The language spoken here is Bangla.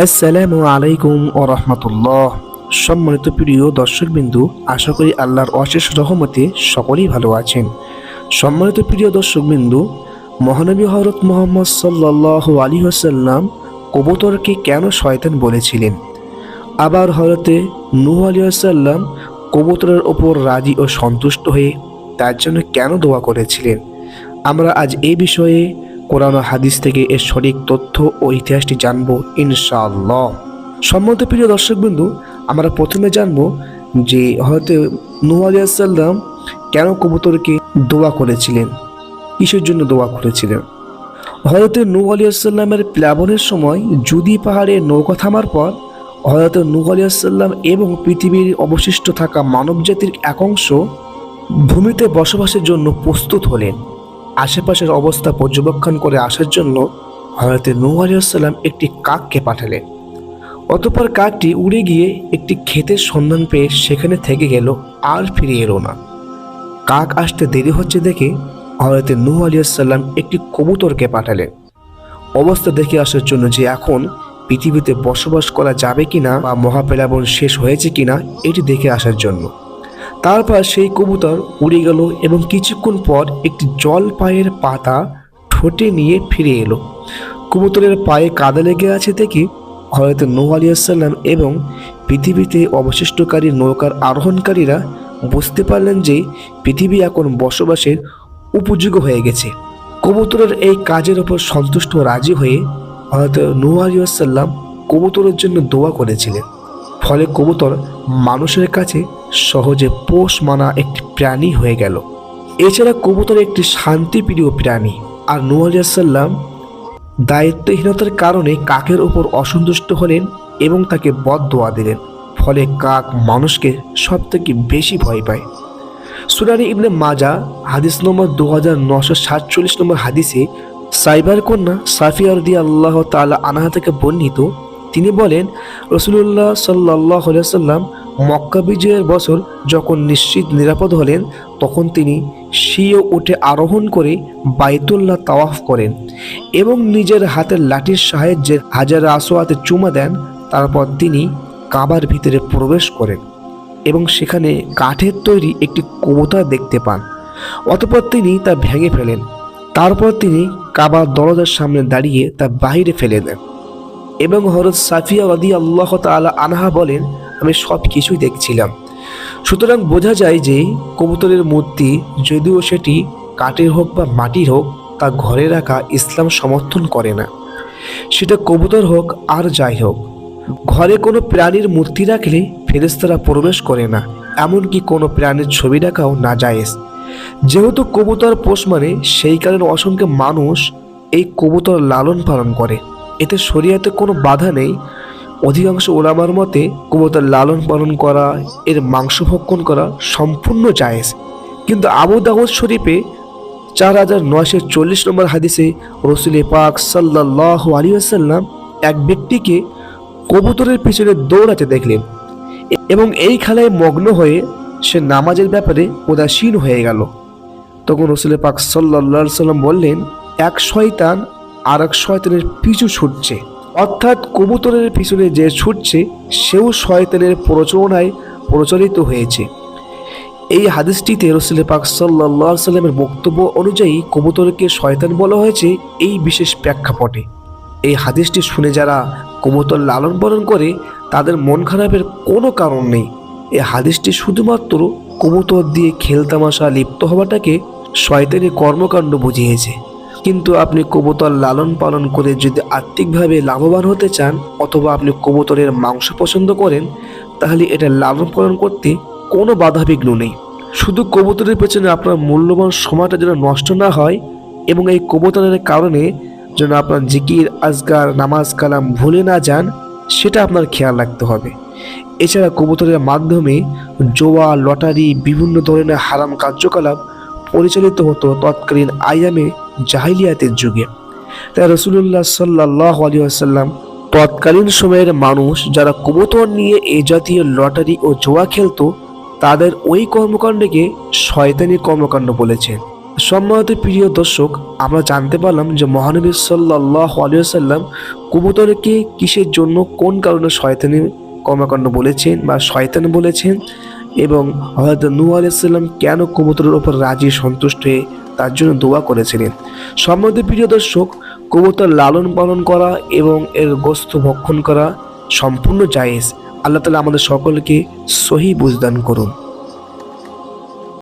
আসসালামু আলাইকুম ও রহমতুল্লাহ। সম্মানিত প্রিয় দর্শকবিন্দু, আশা করি আল্লাহর অশেষ রহমতে সকলেই ভালো আছেন। সম্মানিত প্রিয় দর্শকবিন্দু, মহানবী হরত মোহাম্মদ সাল্লাহ আলী আসাল্লাম কবুতরকে কেন শয়তান বলেছিলেন? আবার হরতে নূহ আলী আসাল্লাম কবুতরের ওপর রাজি ও সন্তুষ্ট হয়ে তার জন্য কেন দোয়া করেছিলেন? আমরা আজ এ বিষয়ে কোরআন হাদিস থেকে এর সঠিক তথ্য ও ইতিহাসটি জানব, ইনশাআল্লাহ। সম্মত প্রিয় দর্শকবৃন্দু, আমরা প্রথমে জানব যে হয়তো নূহ আলিয়াল্লাম কেন কবুতরকে দোয়া করেছিলেন, কিসের জন্য দোয়া করেছিলেন? হয়তো নূহ আলিয়াল্লামের প্লাবনের সময় জুদি পাহাড়ে নৌকা থামার পর হয়তো নূহ আলিয়াল্লাম এবং পৃথিবীর অবশিষ্ট থাকা মানবজাতির এক অংশ ভূমিতে বসবাসের জন্য প্রস্তুত হলেন। আশেপাশের অবস্থা পর্যবেক্ষণ করে আসার জন্য হয়তো নূহ আলিয়াল্লাম একটি কাককে পাঠালেন। অতপর কাকটি উড়ে গিয়ে একটি ক্ষেতের সন্ধান পেয়ে সেখানে থেকে গেল, আর ফিরে এলো না। কাক আসতে দেরি হচ্ছে দেখে হয়তো নূহ আলিয়াল্লাম একটি কবুতরকে পাঠালেন। অবস্থা দেখে আসার জন্য যে এখন পৃথিবীতে বসবাস করা যাবে কিনা বা মহাপেলাবন শেষ হয়েছে কিনা, এটি দেখে আসার জন্য। তারপর সেই কবুতর উড়ে গেল এবং কিছুক্ষণ পর একটি জল পায়ের পাতা ঠোঁটে নিয়ে ফিরে এলো। কবুতরের পায়ে কাদা লেগে আছে দেখে হয়তো নৌ আলিয়াল্লাম এবং পৃথিবীতে অবশিষ্টকারী নৌকার আরোহণকারীরা বুঝতে পারলেন যে পৃথিবী এখন বসবাসের উপযোগী হয়ে গেছে। কবুতরের এই কাজের ওপর সন্তুষ্ট রাজি হয়ে হয়তো নূহ আলিয়াল্লাম কবুতরের জন্য দোয়া করেছিলেন। ফলে কবুতর মানুষের কাছে সহজে পোষ মানা একটি প্রাণী হয়ে গেল। এছাড়া কবুতর একটি শান্তিপ্রিয় প্রাণী। আর নূহ আলিয়াল্লাম দায়িত্বহীনতার কারণে কাকের ওপর অসন্তুষ্ট হলেন এবং তাকে বদ দোয়া দিলেন। ফলে কাক মানুষকে সব থেকে বেশি ভয় পায়। সুনানি ইবনে মাজা হাদিস নম্বর দু হাজার নশো সাতচল্লিশ নম্বর হাদিসে সাইবার কন্যা সাফিয়া রদি আল্লাহ তালা আনাহা থেকে বর্ণিত। তিনি বলেন রসুল্লাহ সাল্লাহ সাল্লাম মক্কা বিজয়ের বছর যখন নিশ্চিত নিরাপদ হলেন, তখন তিনি শিও উঠে আরোহণ করে বাইতুল্লাহ তাওয়াফ করেন এবং নিজের হাতের লাঠির সাহায্যে হাজার আসোয়াতে চুমা দেন, তারপর তিনি কাবার ভিতরে প্রবেশ করেন এবং সেখানে কাঠের তৈরি একটি কবুতর দেখতে পান। অতপর তিনি তা ভেঙে ফেলেন। তারপর তিনি কাবার দরজার সামনে দাঁড়িয়ে তা বাহিরে ফেলে দেন এবং হরত সাফিয়া রদি আল্লাহ তালা আনহা বলেন আমি সব কিছুই দেখছিলাম। সুতরাং বোঝা যায় যে কবুতরের মূর্তি, যদিও সেটি কাঠের হোক বা মাটির হোক, তা ঘরে রাখা ইসলাম সমর্থন করে না। সেটা কবুতর হোক আর যাই হোক, ঘরে কোনো প্রাণীর মূর্তি রাখলে ফেরেস্তারা প্রবেশ করে না, এমনকি কোনো প্রাণীর ছবি রাখাও না জায়েজ যেহেতু কবুতর পোষ মানে সেই কারণে অসংখ্য মানুষ এই কবুতর লালন পালন করে। এতে শরীয়তে কোনো বাধা নেই অধিকাংশ ওলামার মতে কবুতর লালন পালন করা, এর মাংস ভক্ষণ করা সম্পূর্ণ জায়েজ। কিন্তু আবু দাউদ শরীফে চার হাজার নয়শো চল্লিশ নম্বর হাদিসে রসুল পাক সাল্লাহ আলী আসাল্লাম এক ব্যক্তিকে কবুতরের পিছনে দৌড়াতে দেখলেন এবং এই খেলায় মগ্ন হয়ে সে নামাজের ব্যাপারে উদাসীন হয়ে গেল। তখন রসুল পাক সাল্লা সাল্লাম বললেন, এক শয়তান আর এক শয়তানের পিছু ছুটছে। অর্থাৎ কবুতরের পিছনে যে ছুটছে, সেও শয়তানের প্রচলনায় প্রচলিত হয়েছে। এই হাদিসটিতে রসুল পাক সাল্লা সাল্লামের বক্তব্য অনুযায়ী কবুতরকে শয়তান বলা হয়েছে এই বিশেষ প্রেক্ষাপটে। এই হাদিসটি শুনে যারা কবুতর লালন পালন করে, তাদের মন খারাপের কোনো কারণ নেই। এই হাদিসটি শুধুমাত্র কবুতর দিয়ে খেলতামাশা লিপ্ত হওয়াটাকে শয়তানি কর্মকাণ্ড বুঝিয়েছে। কিন্তু আপনি কবুতর লালন পালন করে যদি আর্থিকভাবে লাভবান হতে চান অথবা আপনি কবুতরের মাংস পছন্দ করেন, তাহলে এটা লালন পালন করতে কোনো বাধাবিঘ্ন নেই। শুধু কবুতরের পেছনে আপনার মূল্যবান সময়টা যেন নষ্ট না হয় এবং এই কবুতরের কারণে যেন আপনার জিকির, আজগার, নামাজ কালাম ভুলে না যান, সেটা আপনার খেয়াল রাখতে হবে। এছাড়া কবুতরের মাধ্যমে জোয়া, লটারি, বিভিন্ন ধরনের হারাম কার্যকলাপ পরিচালিত হতো তৎকালীন আইয়ামে জাহিলিয়াতের যুগে। তাই রসুল্লাহ সাল্লাহ আলী আসাল্লাম তৎকালীন সময়ের মানুষ যারা কবুতর নিয়ে এ জাতীয় লটারি ও জোয়া খেলত, তাদের ওই কর্মকাণ্ডকে শয়তানি কর্মকাণ্ড বলেছেন। সম্মানিত প্রিয় দর্শক, আমরা জানতে পারলাম যে মহানবী সাল্লাহ আলিয়াল্লাম কবুতরকে কিসের জন্য কোন কারণে শয়তানি কর্মকাণ্ড বলেছেন বা শয়তান বলেছেন। এবং হজরত নূ আলাইসাল্লাম কেন কবুতরের ওপর রাজি সন্তুষ্ট হয়ে তার জন্য দোয়া করেছিলেন? সম্মত প্রিয় দর্শক কবুতর লালন পালন করা এবং এর গোস্ত ভক্ষণ করা সম্পূর্ণ জায়েজ। আল্লাহ তালা আমাদের সকলকে সহি বুঝদান করুন।